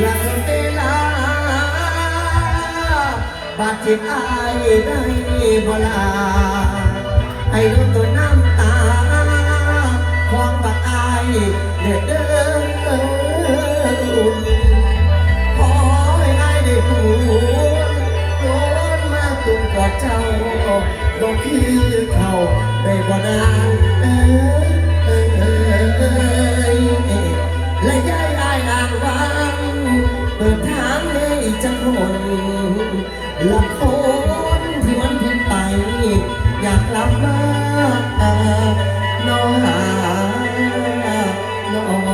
หลังเวลาบาดเจ็บอายได้บ่ลาไอ้รู้ตัวน้ำตา ของบากอายเด็ดเดินขอให้าได้หูโดนมาตุ้มกอดเจ้าบอกพี่เขาได้บ่นานเอ จะกคนละคนที่มันผิดไป อยากหลับมากนอนนอน